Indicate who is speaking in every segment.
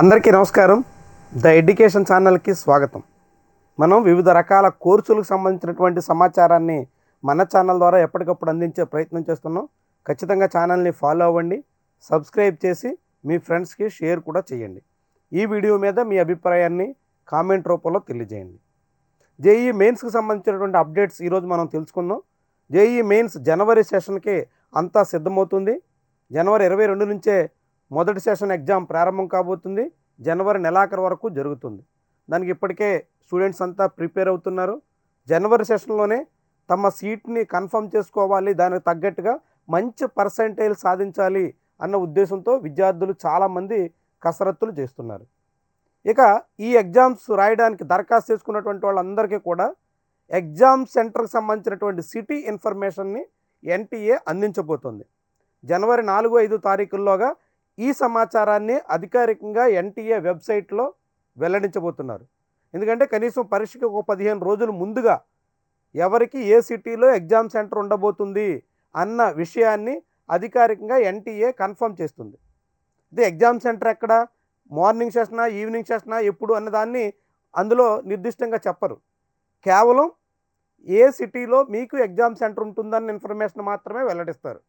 Speaker 1: అందరికీ నమస్కారం. The education ఛానల్కి స్వాగతం. మనం వివిధ రకాల కోర్సులకు సంబంధించినటువంటి సమాచారాన్ని మన ఛానల్ ద్వారా ఎప్పటికప్పుడు అందించే ప్రయత్నం చేస్తున్నాం. ఖచ్చితంగా ఛానల్ని ఫాలో అవ్వండి. సబ్స్క్రైబ్ చేసి మీ ఫ్రెండ్స్కి షేర్ కూడా చేయండి. ఈ వీడియో మీద మీ అభిప్రాయాన్ని కామెంట్ రూపంలో తెలియజేయండి. జేఈ మెయిన్స్కి సంబంధించినటువంటి అప్డేట్స్ ఈరోజు మనం తెలుసుకుందాం. జేఈ మెయిన్స్ జనవరి సెషన్కి అంతా సిద్ధమవుతుంది. జనవరి ఇరవై రెండు నుంచే మొదటి సెషన్ ఎగ్జామ్ ప్రారంభం కాబోతుంది. జనవరి నెలాఖరు వరకు జరుగుతుంది. దానికి ఇప్పటికే స్టూడెంట్స్ అంతా ప్రిపేర్ అవుతున్నారు. జనవరి సెషన్లోనే తమ సీట్ని కన్ఫర్మ్ చేసుకోవాలి. దానికి తగ్గట్టుగా మంచి పర్సంటేజ్ సాధించాలి అన్న ఉద్దేశంతో విద్యార్థులు చాలామంది కసరత్తులు చేస్తున్నారు. ఇక ఈ ఎగ్జామ్స్ రాయడానికి దరఖాస్తు చేసుకున్నటువంటి వాళ్ళందరికీ కూడా ఎగ్జామ్ సెంటర్కి సంబంధించినటువంటి సిటీ ఇన్ఫర్మేషన్ని ఎన్టీఏ అందించబోతోంది. జనవరి నాలుగు ఐదు తారీఖుల్లోగా ఈ సమాచారాన్ని అధికారికంగా ఎన్టీఏ వెబ్సైట్లో వెల్లడించబోతున్నారు. ఎందుకంటే కనీసం పరీక్షకు ఒక పదిహేను రోజులు ముందుగా ఎవరికి ఏ సిటీలో ఎగ్జామ్ సెంటర్ ఉండబోతుంది అన్న విషయాన్ని అధికారికంగా ఎన్టీఏ కన్ఫర్మ్ చేస్తుంది. ఇది ఎగ్జామ్ సెంటర్ ఎక్కడ మార్నింగ్ సెషనా ఈవినింగ్ సెషనా ఎప్పుడు అన్నదాన్ని అందులో నిర్దిష్టంగా చెప్పరు. కేవలం ఏ సిటీలో మీకు ఎగ్జామ్ సెంటర్ ఉంటుందన్న ఇన్ఫర్మేషన్ మాత్రమే వెల్లడిస్తారు.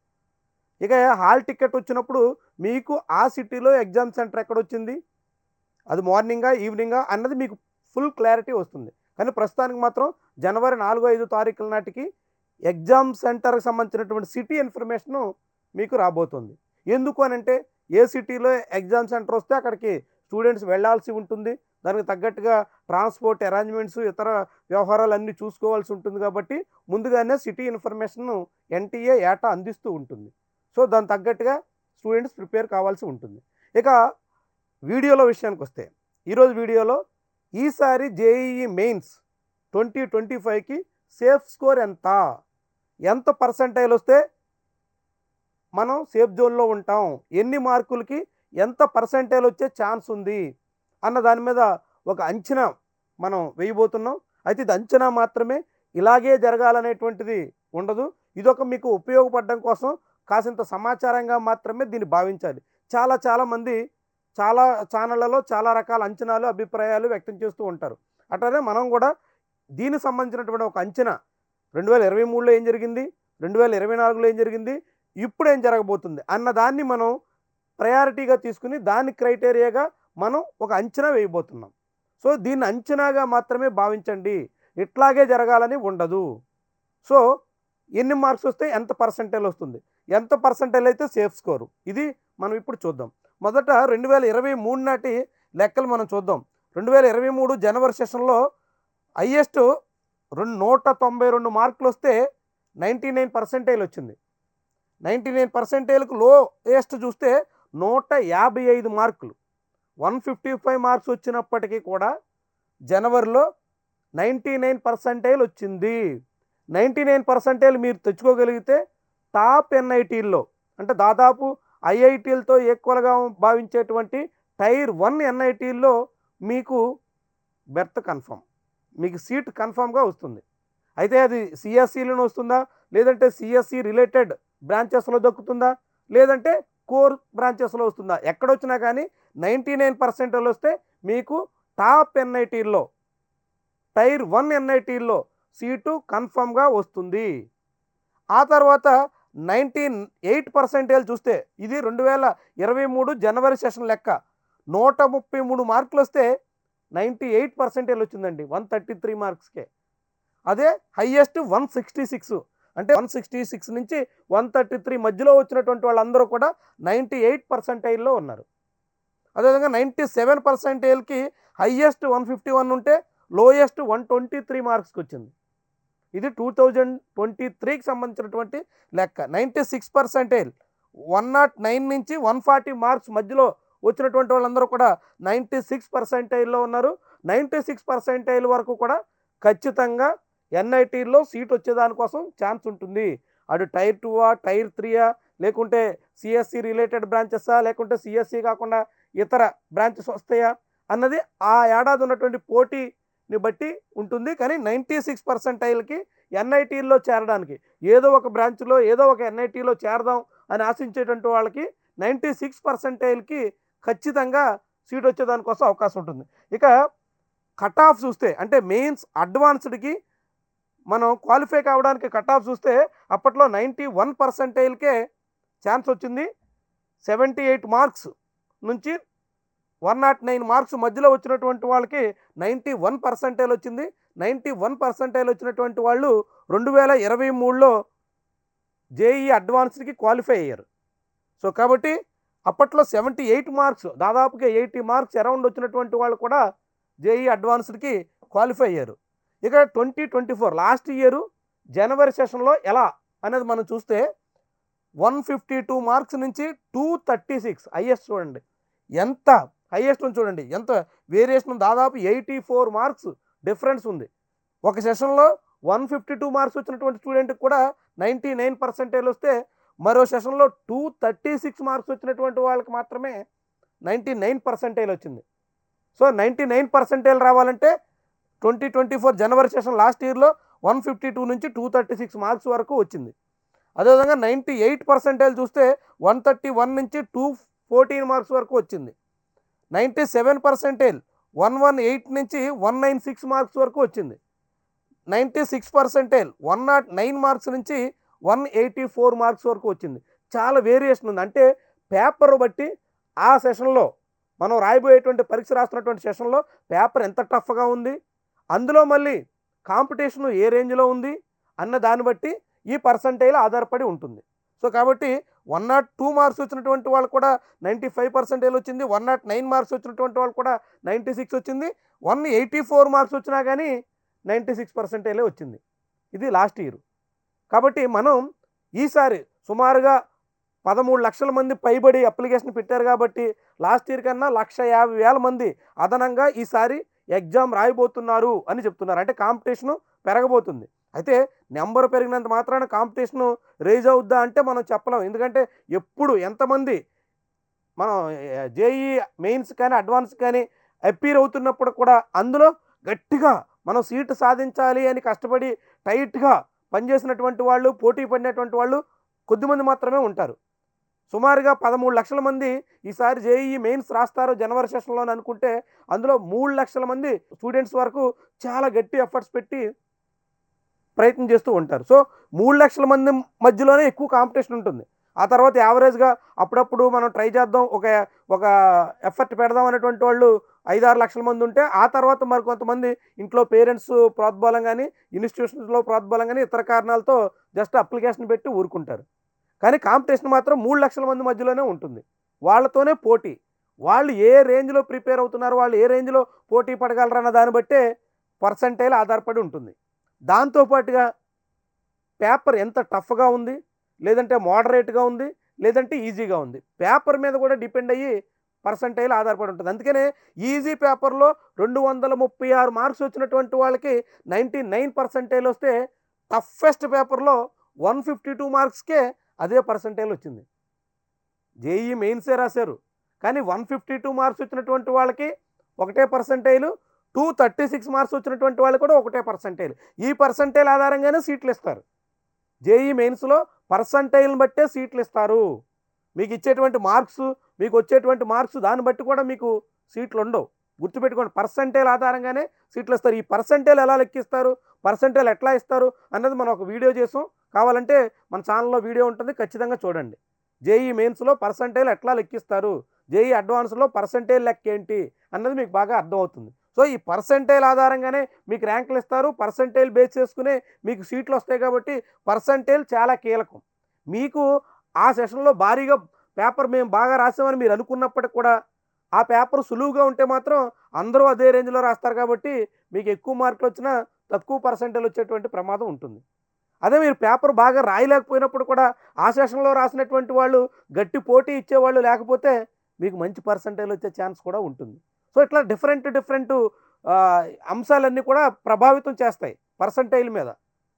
Speaker 1: ఇక హాల్ టికెట్ వచ్చినప్పుడు మీకు ఆ సిటీలో ఎగ్జామ్ సెంటర్ ఎక్కడ వచ్చింది? అది మార్నింగా ఈవినింగా అన్నది మీకు ఫుల్ క్లారిటీ వస్తుంది. కానీ ప్రస్తుతానికి మాత్రం జనవరి నాలుగు ఐదు తారీఖుల నాటికి ఎగ్జామ్ సెంటర్కి సంబంధించినటువంటి సిటీ ఇన్ఫర్మేషను మీకు రాబోతుంది. ఎందుకు అని అంటే ఏ సిటీలో ఎగ్జామ్ సెంటర్ వస్తే అక్కడికి స్టూడెంట్స్ వెళ్ళాల్సి ఉంటుంది. దానికి తగ్గట్టుగా ట్రాన్స్పోర్ట్ అరేంజ్మెంట్స్ ఇతర వ్యవహారాలు అన్నీ చూసుకోవాల్సి ఉంటుంది కాబట్టి ముందుగానే సిటీ ఇన్ఫర్మేషన్ను ఎన్టీఏ ఏటా అందిస్తూ ఉంటుంది. సో దాని తగ్గట్టుగా స్టూడెంట్స్ ప్రిపేర్ కావాల్సి ఉంటుంది. ఇక వీడియోలో విషయానికి వస్తే ఈరోజు వీడియోలో ఈసారి J E E mains twenty twenty ఫైవ్కి సేఫ్ స్కోర్ ఎంత? ఎంత పర్సంటైల్ వస్తే మనం సేఫ్ జోన్లో ఉంటాం? ఎన్ని మార్కులకి ఎంత పర్సంటైల్ వచ్చే ఛాన్స్ ఉంది? అన్న దాని మీద ఒక అంచనా మనం వేయబోతున్నాం. అయితే ఇది అంచనా మాత్రమే ఇలాగే జరగాలనేటువంటిది ఉండదు. ఇదొక మీకు ఉపయోగపడడం కోసం కాసింత సమాచారంగా మాత్రమే దీన్ని భావించాలి. చాలా చాలామంది చాలా ఛానళ్ళలో చాలా రకాల అంచనాలు అభిప్రాయాలు వ్యక్తం చేస్తూ ఉంటారు. అట్లనే మనం కూడా దీనికి సంబంధించినటువంటి ఒక అంచనా రెండు వేల ఇరవై మూడులో ఏం జరిగింది? రెండు వేల ఇరవై నాలుగులో ఏం జరిగింది? ఇప్పుడు ఏం జరగబోతుంది? అన్న దాన్ని మనం ప్రయారిటీగా తీసుకుని దాని క్రైటీరియాగా మనం ఒక అంచనా వేయబోతున్నాం. సో దీన్ని అంచనాగా మాత్రమే భావించండి. ఇట్లాగే జరగాలని ఉండదు. సో ఎన్ని మార్క్స్ వస్తే ఎంత పర్సంటేజ్ వస్తుంది? ఎంత పర్సంటైల్ అయితే సేఫ్ స్కోరు ఇది మనం ఇప్పుడు చూద్దాం. మొదట రెండు వేల ఇరవై మూడు నాటి లెక్కలు మనం చూద్దాం. రెండు వేల ఇరవై మూడు జనవరి సెషన్లో హయ్యెస్ట్ రెండు నూట తొంభై రెండు మార్కులు వస్తే నైంటీ నైన్ పర్సెంటేజ్ వచ్చింది. నైంటీ నైన్ పర్సెంటేజ్కి లోయెస్ట్ చూస్తే నూట యాభై ఐదు మార్కులు. వన్ ఫిఫ్టీ ఫైవ్ మార్క్స్ వచ్చినప్పటికీ కూడా జనవరిలో నైంటీ నైన్ పర్సెంటేజ్ వచ్చింది. నైంటీ నైన్ పర్సెంటేజ్ మీరు తెచ్చుకోగలిగితే టాప్ ఎన్ఐటీల్లో అంటే దాదాపు ఐఐటీలతో ఈక్వల్గా భావించేటువంటి టైర్ వన్ ఎన్ఐటీల్లో మీకు బెర్త్ కన్ఫర్మ్ మీకు సీట్ కన్ఫర్మ్గా వస్తుంది. అయితే అది సిఎస్సిలోనే వస్తుందా? లేదంటే సిఎస్సి రిలేటెడ్ బ్రాంచెస్లో దక్కుతుందా? లేదంటే కోర్ బ్రాంచెస్లో వస్తుందా? ఎక్కడొచ్చినా కానీ నైంటీ నైన్ పర్సెంట్లో వస్తే మీకు టాప్ ఎన్ఐటీల్లో టైర్ వన్ ఎన్ఐటీల్లో సీటు కన్ఫర్మ్గా వస్తుంది. ఆ తర్వాత నైన్టీన్ ఎయిట్ పర్సెంటేజ్ చూస్తే ఇది రెండు వేల ఇరవై మూడు జనవరి సెషన్ లెక్క. నూట ముప్పై మూడు మార్కులు వస్తే నైంటీ ఎయిట్ పర్సెంటేజ్ వచ్చిందండి వన్ థర్టీ త్రీ మార్క్స్కే. అదే హయ్యెస్ట్ వన్ సిక్స్టీ సిక్స్. అంటే వన్ సిక్స్టీ సిక్స్ నుంచి వన్ థర్టీ త్రీ మధ్యలో వచ్చినటువంటి వాళ్ళందరూ కూడా నైంటీ ఎయిట్ పర్సెంటైల్లో ఉన్నారు. అదేవిధంగా నైంటీ సెవెన్ పర్సెంటేజ్కి హయ్యెస్ట్ వన్ ఫిఫ్టీ వన్ ఉంటే లోయెస్ట్ వన్ ట్వంటీ త్రీ మార్క్స్కి వచ్చింది. ఇది టూ థౌజండ్ ట్వంటీ త్రీకి సంబంధించినటువంటి లెక్క. Ninety six percentage one not nine నుంచి వన్ ఫార్టీ మార్క్స్ మధ్యలో వచ్చినటువంటి వాళ్ళందరూ కూడా నైంటీ సిక్స్ పర్సెంటైల్లో ఉన్నారు. నైంటీ సిక్స్ పర్సెంటైల్ వరకు కూడా ఖచ్చితంగా ఎన్ఐటీలో సీట్ వచ్చేదానికోసం ఛాన్స్ ఉంటుంది. అటు టైర్ టూవా టైర్ త్రీయా లేకుంటే సిఎస్సి రిలేటెడ్ బ్రాంచెసా లేకుంటే సిఎస్సి కాకుండా ఇతర బ్రాంచెస్ వస్తాయా అన్నది ఆ ఏడాది ఉన్నటువంటి పోటీ ని బట్టి ఉంటుంది. కానీ నైంటీ సిక్స్ పర్సెంటైల్కి ఎన్ఐటీల్లో చేరడానికి ఏదో ఒక బ్రాంచ్లో ఏదో ఒక ఎన్ఐటీలో చేరదాం అని ఆశించేటువంటి వాళ్ళకి నైంటీ సిక్స్ పర్సెంటైల్కి ఖచ్చితంగా సీట్ వచ్చేదానికోసం అవకాశం ఉంటుంది. ఇక కట్ ఆఫ్ చూస్తే అంటే మెయిన్స్ అడ్వాన్స్డ్కి మనం క్వాలిఫై కావడానికి కట్ ఆఫ్ చూస్తే అప్పట్లో నైంటీ వన్ పర్సెంటైల్కే ఛాన్స్ వచ్చింది. సెవెంటీ ఎయిట్ మార్క్స్ నుంచి వన్ నాట్ నైన్ మార్క్స్ మధ్యలో వచ్చినటువంటి వాళ్ళకి నైంటీ వన్ పర్సెంటైల్ వచ్చింది. నైంటీ వన్ పర్సెంటైల్ వచ్చినటువంటి వాళ్ళు రెండు వేల ఇరవై మూడులో జేఈ అడ్వాన్స్డ్కి క్వాలిఫై అయ్యారు. సో కాబట్టి అప్పట్లో సెవెంటీ ఎయిట్ మార్క్స్ దాదాపుగా ఎయిటీ మార్క్స్ అరౌండ్ వచ్చినటువంటి వాళ్ళు కూడా జేఈ అడ్వాన్స్డ్కి క్వాలిఫై అయ్యారు. ఇక twenty twenty four last year జనవరి సెషన్లో ఎలా అనేది మనం చూస్తే వన్ ఫిఫ్టీ టూ మార్క్స్ నుంచి టూ థర్టీ సిక్స్ ఐఎస్ చూడండి. ఎంత హైయెస్ట్ ఉంది చూడండి. ఎంత? వేరియేషన్ దాదాపు ఎయిటీ ఫోర్ మార్క్స్ డిఫరెన్స్ ఉంది. ఒక సెషన్లో వన్ ఫిఫ్టీ టూ మార్క్స్ వచ్చినటువంటి స్టూడెంట్కి కూడా నైంటీ నైన్ పర్సెంటేజ్ వస్తే మరో సెషన్లో టూ థర్టీ సిక్స్ మార్క్స్ వచ్చినటువంటి వాళ్ళకి మాత్రమే నైంటీ నైన్ పర్సెంటేజ్ వచ్చింది. సో నైంటీ నైన్ పర్సెంటేజ్ రావాలంటే ట్వంటీ ట్వంటీ ఫోర్ జనవరి సెషన్ లాస్ట్ ఇయర్లో వన్ ఫిఫ్టీ టూ నుంచి టూ థర్టీ సిక్స్ మార్క్స్ వరకు వచ్చింది. అదేవిధంగా నైంటీ ఎయిట్ పర్సెంటేజ్ చూస్తే వన్ థర్టీ వన్ నుంచి టూ ఫోర్టీన్ మార్క్స్ వరకు వచ్చింది. Ninety seven percentage one one eight నుంచి వన్ నైన్ సిక్స్ మార్క్స్ వరకు వచ్చింది. Ninety six percentage one not nine marks నుంచి వన్ ఎయిటీ ఫోర్ మార్క్స్ వరకు వచ్చింది. చాలా వేరియేషన్ ఉంది. అంటే పేపర్ బట్టి ఆ సెషన్లో మనం రాయబోయేటువంటి పరీక్ష రాస్తున్నటువంటి సెషన్లో పేపర్ ఎంత టఫ్గా ఉంది అందులో మళ్ళీ కాంపిటీషన్ ఏ రేంజ్లో ఉంది అన్న దాన్ని బట్టి ఈ పర్సంటేజ్ ఆధారపడి ఉంటుంది. సో కాబట్టి వన్ నాట్ టూ మార్క్స్ వచ్చినటువంటి వాళ్ళు కూడా నైంటీ ఫైవ్ పర్సెంటేజ్ వచ్చింది వన్ నాట్ నైన్ మార్క్స్ వచ్చినటువంటి వాళ్ళు కూడా నైంటీ సిక్స్ వచ్చింది వన్ ఎయిటీ ఫోర్ మార్క్స్ వచ్చినా కానీ నైంటీ సిక్స్ పర్సెంటేజే వచ్చింది. ఇది లాస్ట్ ఇయర్. కాబట్టి మనం ఈసారి సుమారుగా పదమూడు లక్షల మంది పైబడి అప్లికేషన్ పెట్టారు కాబట్టి లాస్ట్ ఇయర్ కన్నా లక్ష యాభై వేల మంది అదనంగా ఈసారి ఎగ్జామ్ రాయబోతున్నారు అని చెప్తున్నారు. అంటే కాంపిటీషను పెరగబోతుంది. అయితే నెంబర్ పెరిగినంత మాత్రాన కాంపిటీషను రేజ్ అవుద్దా అంటే మనం చెప్పలేం. ఎందుకంటే ఎప్పుడు ఎంతమంది మనం జేఈ మెయిన్స్ కానీ అడ్వాన్స్ కానీ అపీర్ అవుతున్నప్పుడు కూడా అందులో గట్టిగా మనం సీటు సాధించాలి అని కష్టపడి టైట్గా పనిచేసినటువంటి వాళ్ళు పోటీ పడినటువంటి వాళ్ళు కొద్దిమంది మాత్రమే ఉంటారు. సుమారుగా పదమూడు లక్షల మంది ఈసారి జేఈఈ మెయిన్స్ రాస్తారు జనవరి సెషన్లో అనుకుంటే అందులో మూడు లక్షల మంది స్టూడెంట్స్ వరకు చాలా గట్టి ఎఫర్ట్స్ పెట్టి ప్రయత్నం చేస్తూ ఉంటారు. సో మూడు లక్షల మంది మధ్యలోనే ఎక్కువ కాంపిటీషన్ ఉంటుంది. ఆ తర్వాత యావరేజ్గా అప్పుడప్పుడు మనం ట్రై చేద్దాం ఒక ఒక ఎఫర్ట్ పెడదాం అనేటువంటి వాళ్ళు ఐదారు లక్షల మంది ఉంటే ఆ తర్వాత మరి కొంతమంది ఇంట్లో పేరెంట్స్ ప్రోద్బలం కానీ ఇన్స్టిట్యూషన్స్లో ప్రోద్బలం కానీ ఇతర కారణాలతో జస్ట్ అప్లికేషన్ పెట్టి ఊరుకుంటారు. కానీ కాంపిటీషన్ మాత్రం మూడు లక్షల మంది మధ్యలోనే ఉంటుంది. వాళ్ళతోనే పోటీ. వాళ్ళు ఏ రేంజ్లో ప్రిపేర్ అవుతున్నారు వాళ్ళు ఏ రేంజ్లో పోటీ పడగలరన్న దాన్ని బట్టే పర్సంటైల్ ఆధారపడి ఉంటుంది. దాంతోపాటుగా పేపర్ ఎంత టఫ్గా ఉంది లేదంటే మోడరేట్గా ఉంది లేదంటే ఈజీగా ఉంది. పేపర్ మీద కూడా డిపెండ్ అయ్యి పర్సంటైల్ ఆధారపడి ఉంటుంది. అందుకనే ఈజీ పేపర్లో రెండు వందల ముప్పై ఆరు మార్క్స్ వచ్చినటువంటి వాళ్ళకి నైంటీ నైన్ పర్సంటైల్ వస్తే టఫెస్ట్ పేపర్లో వన్ ఫిఫ్టీ టూ మార్క్స్కే అదే పర్సంటైల్ వచ్చింది. జేఈ మెయిన్సే రాశారు. కానీ వన్ ఫిఫ్టీ టూ మార్క్స్ వచ్చినటువంటి వాళ్ళకి ఒకటే percentile two thirty six marks వచ్చినటువంటి వాళ్ళు కూడా ఒకటే పర్సంటైల్. ఈ పర్సంటైల్ ఆధారంగానే సీట్లు ఇస్తారు జేఈ మెయిన్స్లో పర్సంటైల్ని బట్టే సీట్లు ఇస్తారు మీకు ఇచ్చేటువంటి మార్క్స్ మీకు వచ్చేటువంటి మార్క్స్ దాన్ని బట్టి కూడా మీకు సీట్లు ఉండవు గుర్తుపెట్టుకోండి పర్సంటేజ్ ఆధారంగానే సీట్లు ఇస్తారు ఈ పర్సంటైల్ ఎలా లెక్కిస్తారు పర్సంటైల్ ఎట్లా ఇస్తారు అన్నది మనం ఒక వీడియో చేసాం. కావాలంటే మన ఛానల్లో వీడియో ఉంటుంది ఖచ్చితంగా చూడండి. జేఈ మెయిన్స్లో పర్సంటైల్ ఎట్లా లెక్కిస్తారు జేఈ అడ్వాన్స్లో పర్సంటైల్ లెక్క ఏంటి అన్నది మీకు బాగా అర్థమవుతుంది. సో ఈ పర్సంటైల్ ఆధారంగానే మీకు ర్యాంకులు ఇస్తారు. పర్సంటైల్ బేస్ చేసుకునే మీకు సీట్లు వస్తాయి కాబట్టి పర్సంటైల్ చాలా కీలకం. మీకు ఆ సెషన్లో భారీగా పేపర్ మేము బాగా రాసామని మీరు అనుకున్నప్పటికి కూడా ఆ పేపర్ సులువుగా ఉంటే మాత్రం అందరూ అదే రేంజ్లో రాస్తారు కాబట్టి మీకు ఎక్కువ మార్కులు వచ్చినా తక్కువ పర్సంటేజ్ వచ్చేటువంటి ప్రమాదం ఉంటుంది. అదే మీరు పేపర్ బాగా రాయలేకపోయినప్పుడు కూడా ఆ సెషన్లో రాసినటువంటి వాళ్ళు గట్టి పోటీ ఇచ్చేవాళ్ళు లేకపోతే మీకు మంచి పర్సంటేజ్ వచ్చే ఛాన్స్ కూడా ఉంటుంది. సో ఇట్లా డిఫరెంట్ డిఫరెంట్ అంశాలన్నీ కూడా ప్రభావితం చేస్తాయి పర్సంటైల్ మీద.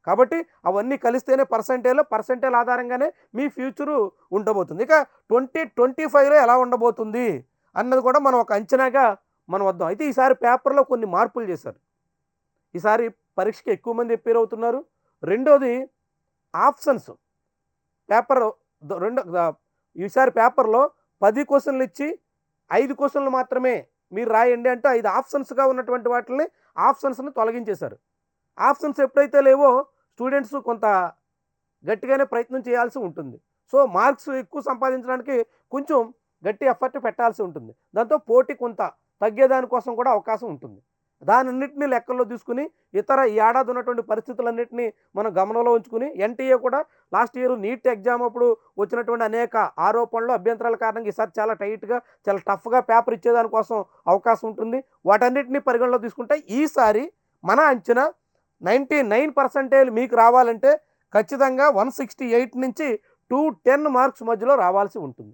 Speaker 1: కాబట్టి అవన్నీ కలిస్తేనే పర్సంటేజ్ పర్సంటేజ్ ఆధారంగానే మీ ఫ్యూచరు ఉండబోతుంది. ఇక ట్వంటీ ట్వంటీ ఫైవ్లో ఎలా ఉండబోతుంది అన్నది కూడా మనం ఒక అంచనాగా మనం వద్దాం. అయితే ఈసారి పేపర్లో కొన్ని మార్పులు చేశారు. ఈసారి పరీక్షకి ఎక్కువ మంది ఎప్పేర్ అవుతున్నారు రెండోది ఆప్షన్స్. పేపర్ రెండో ఈసారి పేపర్లో పది క్వశ్చన్లు ఇచ్చి ఐదు క్వశ్చన్లు మాత్రమే మీరు రాయండి అంటే ఐదు ఆప్షన్స్గా ఉన్నటువంటి వాటిని ఆప్షన్స్ని తొలగించేశారు. ఆప్షన్స్ ఎప్పుడైతే లేవో స్టూడెంట్స్ కొంత గట్టిగానే ప్రయత్నం చేయాల్సి ఉంటుంది. సో మార్క్స్ ఎక్కువ సంపాదించడానికి కొంచెం గట్టి ఎఫర్ట్ పెట్టాల్సి ఉంటుంది. దాంతో పోటీ కొంత తగ్గేదానికోసం కూడా అవకాశం ఉంటుంది. దానన్నింటినీ లెక్కల్లో తీసుకుని ఇతర ఈ ఏడాది ఉన్నటువంటి పరిస్థితులన్నింటినీ మనం గమనంలో ఉంచుకుని ఎన్టీఏ కూడా లాస్ట్ ఇయర్ నీట్ ఎగ్జామ్ అప్పుడు వచ్చినటువంటి అనేక ఆరోపణలు అభ్యంతరాల కారణంగా ఈసారి చాలా టైట్గా చాలా టఫ్గా పేపర్ ఇచ్చేదానికోసం అవకాశం ఉంటుంది. వాటన్నిటిని పరిగణలో తీసుకుంటే ఈసారి మన అంచనా నైంటీ నైన్ పర్సెంటేజ్ మీకు రావాలంటే ఖచ్చితంగా వన్ సిక్స్టీ ఎయిట్ నుంచి టూ టెన్ మార్క్స్ మధ్యలో రావాల్సి ఉంటుంది.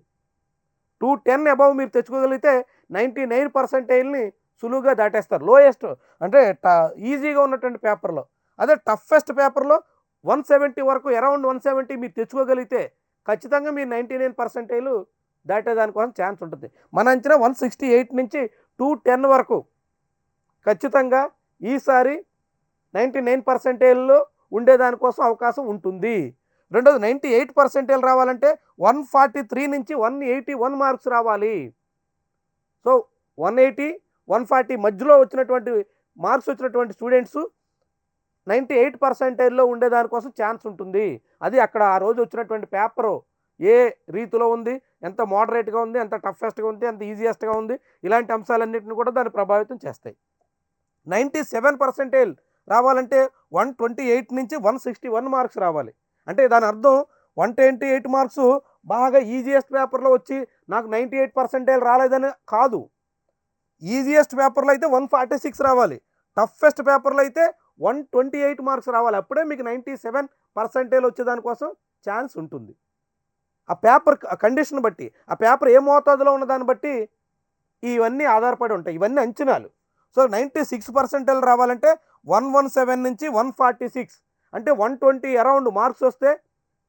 Speaker 1: టూ టెన్ అబవ్ మీరు తెచ్చుకోగలిగితే నైంటీ నైన్ పర్సెంటేజ్ని సులువుగా దాటేస్తారు. లోయెస్ట్ అంటే ట ఈజీగా ఉన్నటువంటి పేపర్లో అదే టఫెస్ట్ పేపర్లో వన్ సెవెంటీ వరకు అరౌండ్ వన్ సెవెంటీ మీరు తెచ్చుకోగలిగితే ఖచ్చితంగా మీరు నైంటీ నైన్ పర్సెంటేజ్ దాటేదానికోసం ఛాన్స్ ఉంటుంది. మన అంచనా వన్ సిక్స్టీ ఎయిట్ నుంచి టూ టెన్ వరకు. ఖచ్చితంగా ఈసారి నైంటీ నైన్ పర్సెంటేజ్లో ఉండేదానికోసం అవకాశం ఉంటుంది. రెండోది నైంటీ ఎయిట్ పర్సెంటేజ్ రావాలంటే వన్ ఫార్టీ త్రీ నుంచి వన్ ఎయిటీ వన్ మార్క్స్ రావాలి. So one eighty one forty మధ్యలో వచ్చినటువంటి మార్క్స్ వచ్చినటువంటి స్టూడెంట్స్ నైంటీ ఎయిట్ పర్సెంటేజ్లో ఉండేదానికోసం ఛాన్స్ ఉంటుంది. అది అక్కడ ఆ రోజు వచ్చినటువంటి పేపరు ఏ రీతిలో ఉంది ఎంత మోడరేట్గా ఉంది ఎంత టఫెస్ట్గా ఉంది ఎంత ఈజియెస్ట్గా ఉంది ఇలాంటి అంశాలన్నింటిని కూడా దాన్ని ప్రభావితం చేస్తాయి. నైంటీ సెవెన్ పర్సెంటేజ్ రావాలంటే వన్ ట్వంటీ ఎయిట్ నుంచి వన్ సిక్స్టీ వన్ మార్క్స్ రావాలి. అంటే దాని అర్థం వన్ ట్వంటీ ఎయిట్ మార్క్స్ బాగా ఈజియెస్ట్ పేపర్లో వచ్చి నాకు నైంటీ ఎయిట్ పర్సెంటేజ్ రాలేదని కాదు. ఈజియెస్ట్ పేపర్లో అయితే వన్ ఫార్టీ సిక్స్ రావాలి. టఫెస్ట్ పేపర్లో అయితే వన్ ట్వంటీ ఎయిట్ మార్క్స్ రావాలి. అప్పుడే మీకు నైంటీ సెవెన్ పర్సెంటేజ్ వచ్చేదానికోసం ఛాన్స్ ఉంటుంది. ఆ పేపర్ కండిషన్ బట్టి ఆ పేపర్ ఏ మోతాదులో ఉన్నదాన్ని బట్టి ఇవన్నీ ఆధారపడి ఉంటాయి. ఇవన్నీ అంచనాలు. సో నైంటీ సిక్స్ పర్సెంటేజ్ రావాలంటే వన్ వన్ సెవెన్ నుంచి వన్ ఫార్టీ సిక్స్ అంటే వన్ ట్వంటీ అరౌండ్ మార్క్స్ వస్తే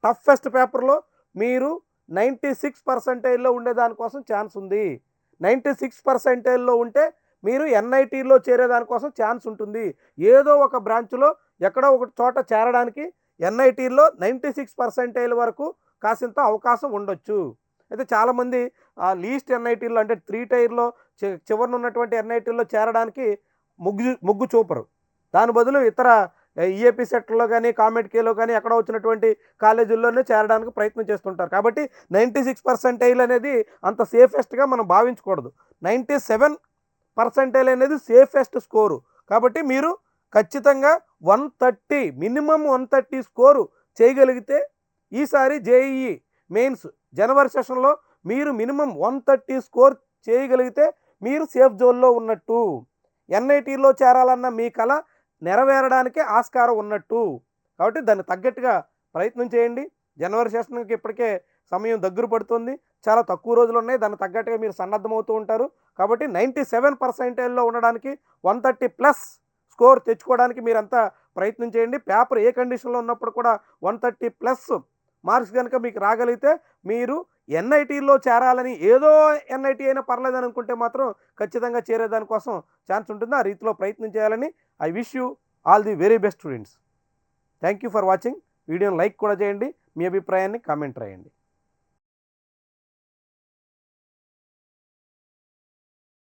Speaker 1: టఫెస్ట్ పేపర్లో మీరు నైంటీ సిక్స్ పర్సెంటేజ్లో ఉండేదానికోసం ఛాన్స్ ఉంది. నైంటీ సిక్స్ పర్సెంటేజ్లో ఉంటే మీరు ఎన్ఐటీలో చేరేదానికోసం ఛాన్స్ ఉంటుంది. ఏదో ఒక బ్రాంచ్లో ఎక్కడో ఒక చోట చేరడానికి ఎన్ఐటీలో నైంటీ సిక్స్ పర్సెంటేజ్ వరకు కాసింత అవకాశం ఉండొచ్చు. అయితే చాలామంది లీస్ట్ ఎన్ఐటీలో అంటే త్రీ టైర్లో చి చివరిన ఉన్నటువంటి ఎన్ఐటీలో చేరడానికి ముగ్గు ముగ్గు చూపరు. దాని బదులు ఇతర ఈఏపీ సెక్టర్లో కానీ కామెంట్ కేలో కానీ ఎక్కడ వచ్చినటువంటి కాలేజీల్లోనే చేరడానికి ప్రయత్నం చేస్తుంటారు. కాబట్టి నైంటీ సిక్స్ పర్సెంటైల్ అనేది అంత సేఫెస్ట్గా మనం భావించకూడదు. నైంటీ సెవెన్ పర్సెంటైల్ అనేది సేఫెస్ట్ స్కోరు. కాబట్టి మీరు ఖచ్చితంగా one thirty minimum one thirty score చేయగలిగితే ఈసారి జేఈఈ మెయిన్స్ జనవరి సెషన్లో మీరు మినిమం వన్ థర్టీ స్కోర్ చేయగలిగితే మీరు సేఫ్ జోన్లో ఉన్నట్టు. ఎన్ఐటీలో చేరాలన్న మీ కళ నెరవేరడానికి ఆస్కారం ఉన్నట్టు. కాబట్టి దాన్ని తగ్గట్టుగా ప్రయత్నం చేయండి. జనవరి సెషన్కి ఇప్పటికే సమయం దగ్గర పడుతుంది. చాలా తక్కువ రోజులు ఉన్నాయి. దాన్ని తగ్గట్టుగా మీరు సన్నద్ధమవుతూ ఉంటారు. కాబట్టి నైంటీ సెవెన్ పర్సెంటేజ్లో ఉండడానికి వన్ థర్టీ ప్లస్ స్కోర్ తెచ్చుకోవడానికి మీరంతా ప్రయత్నం చేయండి. పేపర్ ఏ కండిషన్లో ఉన్నప్పుడు కూడా వన్ థర్టీ ప్లస్ మార్క్స్ కనుక మీకు రాగలిగితే మీరు ఎన్ఐటీలో చేరాలని ఏదో ఎన్ఐటీ అయినా పర్లేదని అనుకుంటే మాత్రం ఖచ్చితంగా చేరేదానికోసం ఛాన్స్ ఉంటుంది. ఆ రీతిలో ప్రయత్నం చేయాలని I wish you all the very best students thank you for watching వీడియోని లైక్ కూడా చేయండి. మీ అభిప్రాయాన్ని కామెంట్ రాయండి.